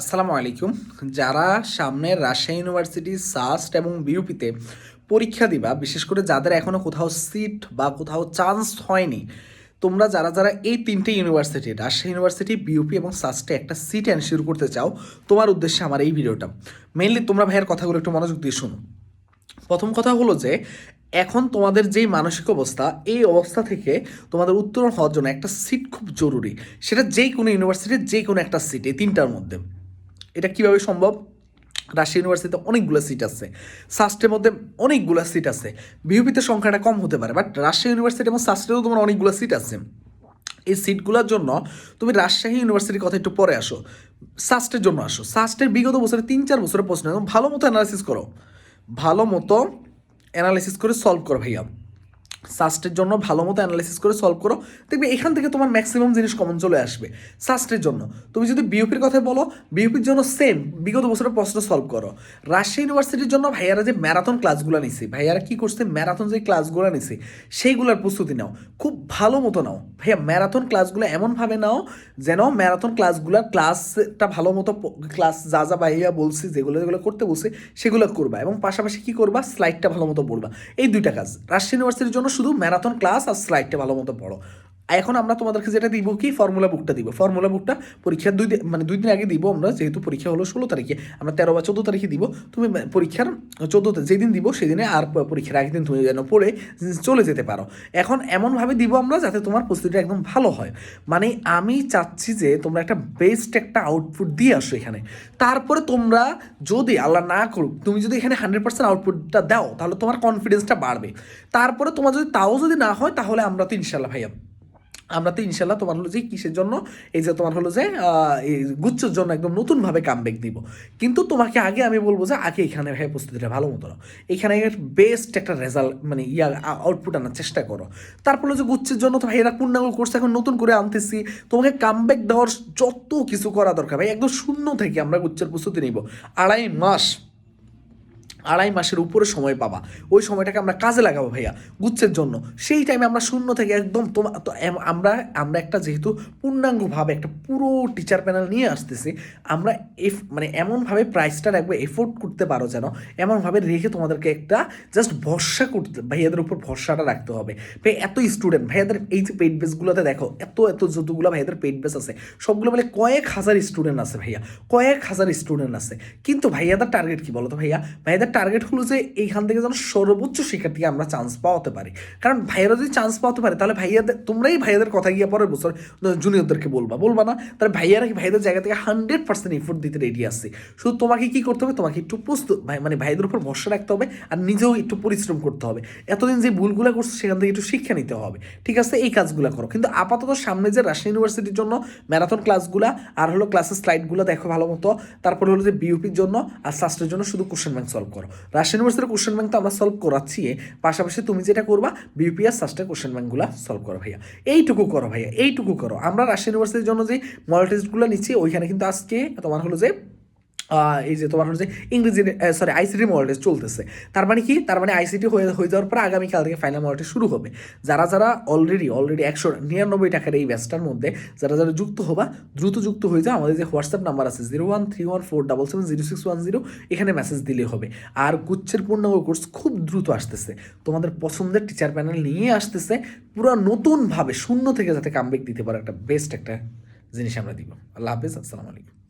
আসসালামু আলাইকুম। যারা সামনে রাজশাহী ইউনিভার্সিটি সাস্ট এবং বিউপিতে পরীক্ষা দিবা, বিশেষ করে যাদের এখনও কোথাও সিট বা কোথাও চান্স হয়নি, তোমরা যারা যারা এই তিনটে ইউনিভার্সিটি, রাজশাহী ইউনিভার্সিটি বিউপি এবং সাস্টে একটা সিট এনশিওর করতে চাও, তোমার উদ্দেশ্যে আমার এই ভিডিওটা। মেইনলি তোমরা ভাইয়ের কথাগুলো একটু মনোযোগ দিয়ে শোনো। প্রথম কথা হলো যে, এখন তোমাদের যেই মানসিক অবস্থা, এই অবস্থা থেকে তোমাদের উত্তরণ হওয়ার জন্য একটা সিট খুব জরুরি। সেটা যেই কোনো ইউনিভার্সিটির যে কোনো একটা সিট এই তিনটার মধ্যে। এটা কীভাবে সম্ভব? রাজশাহী ইউনিভার্সিটিতে অনেকগুলো সিট আছে। সাস্টের মধ্যে অনেকগুলো সিট আছে। বিউপিতে সংখ্যাটা কম হতে পারে বাট রাজশাহী ইউনিভার্সিটি এবং সাস্টেও তোমার অনেকগুলো সিট আছে। এই সিটগুলোর জন্য তুমি রাজশাহী ইউনিভার্সিটির কথা একটু পরে আসো। সাস্টের জন্য আসো। সাস্টের বিগত বছরে তিন চার বছরের প্রশ্ন ভালো মতো অ্যানালাইসিস করো। ভালো মতো অ্যানালাইসিস করে সলভ করো ভাইয়া। সাস্টের জন্য ভালো মতো অ্যানালাইসিস করে সলভ করো। দেখবে এখান থেকে তোমার ম্যাক্সিমাম জিনিস কমন চলে আসবে। সাস্টের জন্য। তুমি যদি বিউপির কথা বলো বিউপির জন্য সেম বিগত বছরের প্রশ্ন সলভ করো। রাজশাহী ইউনিভার্সিটির জন্য ভাইয়ারা যে ম্যারাথন ক্লাসগুলো নিছি, ভাইয়ারা কি করছে? ম্যারাথন যে ক্লাসগুলো নিছি, সেইগুলোর প্রস্তুতি নাও। খুব ভালো মতো নাও। ভাইয়া ম্যারাথন ক্লাসগুলো এমনভাবে নাও যেন ম্যারাথন ক্লাসগুলোর ক্লাসটা ভালো মতো ক্লাস যা যা ভাইয়া বলছি, যেগুলো যেগুলো করতে বলছি, সেগুলো করবা। এবং পাশাপাশি কি করবা? স্লাইডটা ভালো মতো পড়বা। এই দুইটা কাজ। রাজশাহী ইউনিভার্সিটির জন্য শুধু ম্যারাথন ক্লাস আর স্লাইডটা ভালো মতো পড়ো। এখন আমরা তোমাদেরকে যেটা দিব কি? ফর্মুলা বুকটা দিব। ফর্মুলা বুকটা পরীক্ষার দুই মানে দুই দিন আগে দিব আমরা, যেহেতু পরীক্ষা হলো ষোলো তারিখে। আমরা তেরো বা চোদ্দ তারিখে দিব। তুমি পরীক্ষার চোদ্দোতে যেদিন দিব সেদিনে আর পরীক্ষার আগের দিন তুমি যেন পড়ে চলে যেতে পারো। এখন এমনভাবে দিব আমরা যাতে তোমার প্রস্তুতিটা একদম ভালো হয়। মানে আমি চাচ্ছি যে তোমরা একটা বেস্ট একটা আউটপুট দিয়ে আসো এখানে। তারপরে তোমরা যদি আল্লাহ না করুক, তুমি যদি এখানে হান্ড্রেড পার্সেন্ট আউটপুটটা দাও, তাহলে তোমার কনফিডেন্সটা বাড়বে। তারপরে তোমার যদি তাও যদি না হয়, তাহলে আমরা তো ইনশাল্লাহ ভাইয়া আমরা তো ইনশাল্লাহ তোমার হলো যে কিসের জন্য? এই যে তোমার হলো যে গুচ্ছর জন্য একদম নতুনভাবে কামব্যাক দিব কিন্তু তোমাকে আগে আমি বলব যে, আগে এখানে ভাই প্রস্তুতিটা ভালো মতো নাও এখানে বেস্ট একটা রেজাল্ট মানে ইয়া আউটপুট আনার চেষ্টা করো। তারপর যে গুচ্ছের জন্য তো ভাই এরা পূর্ণাঙ্গ কোর্স এখন নতুন করে আনতেছি। তোমাকে কামব্যাক দেওয়ার যত কিছু করা দরকার ভাই, একদম শূন্য থেকে আমরা গুচ্ছের প্রস্তুতি নিব। আড়াই মাস আড়াই মাসের উপরে সময় পাবা। ওই সময়টাকে আমরা কাজে লাগাবো ভাইয়া, গুচ্ছের জন্য। সেই টাইমে আমরা শূন্য থেকে একদম আমরা আমরা একটা যেহেতু পূর্ণাঙ্গভাবে একটা পুরো টিচার প্যানেল নিয়ে আসতেছি, আমরা এফ মানে এমনভাবে প্রাইসটা রাখব এফোর্ড করতে পারো যেন, এমনভাবে রেখে তোমাদেরকে একটা জাস্ট ভরসা করতে, ভাইয়াদের উপর ভরসাটা রাখতে হবে। ভাই, এত স্টুডেন্ট ভাইয়াদের এই যে পেইড বেসগুলোতে দেখো, এত এত যতগুলো ভাইয়াদের পেইড বেস আছে, সবগুলো মিলে কয়েক হাজার স্টুডেন্ট আছে ভাইয়া, কয়েক হাজার স্টুডেন্ট আছে। কিন্তু ভাইয়াদের টার্গেট কি বলো তো ভাইয়া? ভাইয়াদের টার্গেট হলো যে এইখান থেকে যেন সর্বোচ্চ শিক্ষার্থীকে আমরা চান্স পাওয়াতে পারি। কারণ ভাইয়ারা যদি চান্স পাওয়াতে পারে, তাহলে ভাইয়াদের তোমরাই ভাইয়াদের কথা গিয়ে পরের বছর জুনিয়রদেরকে বলবা। বলবা না, তাহলে ভাইয়ারা কি ভাইয়াদের জায়গা থেকে হান্ড্রেড পার্সেন্ট এফোর্ট দিতে রেডি আসছে শুধু তোমাকে কি করতে হবে? তোমাকে একটু প্রস্তুত, ভাই মানে ভাইদের উপর ভরসা রাখতে হবে আর নিজেও একটু পরিশ্রম করতে হবে। এতদিন যে ভুলগুলো করছ, সেখান থেকে একটু শিক্ষা নিতে হবে। ঠিক আছে? এই কাজগুলো করো। কিন্তু আপাতত সামনে যে রাজশাহী ইউনিভার্সিটির জন্য ম্যারাথন ক্লাসগুলো আর হলো ক্লাসের স্লাইডগুলো দেখো ভালো মতো। তারপরে হলো যে বিউপির জন্য আর সাস্টের জন্য শুধু কোশ্চেন ব্যাংক সলভ করো। রাজশাহী ইউনিভার্সিটির কোশ্চেন ব্যাংক তো আমরা সলভ করাচ্ছি পাশাপাশি তুমি যেটা করবা বিপিএস সাস্টের কোশ্চেন ব্যাংকগুলো সলভ করো ভাইয়া। এইটুকু করো ভাইয়া, এইটুকু করো। আমরা রাশিয়ান ইউনিভার্সিটির জন্য যে মডেল টেস্টগুলো নিচ্ছি, ওইখানে কিন্তু আজকে তোমার হলো যে এই যে তোমার হচ্ছে ইংরেজি সরি আইসিটি মডেল চলতেছে। তার মানে কি? তার মানে আইসিটি হয়ে হয়ে যাওয়ার পর আগামীকাল থেকে ফাইনাল মডেল শুরু হবে। যারা যারা অলরেডি অলরেডি একশো নিরানব্বই টাকার এই ব্যাচটার মধ্যে যারা যারা যুক্ত হবা, দ্রুত যুক্ত হয়ে যাও। আমাদের যে হোয়াটসঅ্যাপ নাম্বার আছে zero one three one four double seven zero six one zero এখানে মেসেজ দিলে হবে। আর গুচ্ছের পূর্ণাঙ্গ কোর্স খুব দ্রুত আসতেছে। তোমাদের পছন্দের টিচার প্যানেল নিয়ে আসতেছে। পুরো নতুনভাবে, শূন্য থেকে যাতে কামব্যাক দিতে পারো, একটা বেস্ট একটা জিনিস আমরা দিব। আল্লাহ হাফিজ, আসসালামু আলাইকুম।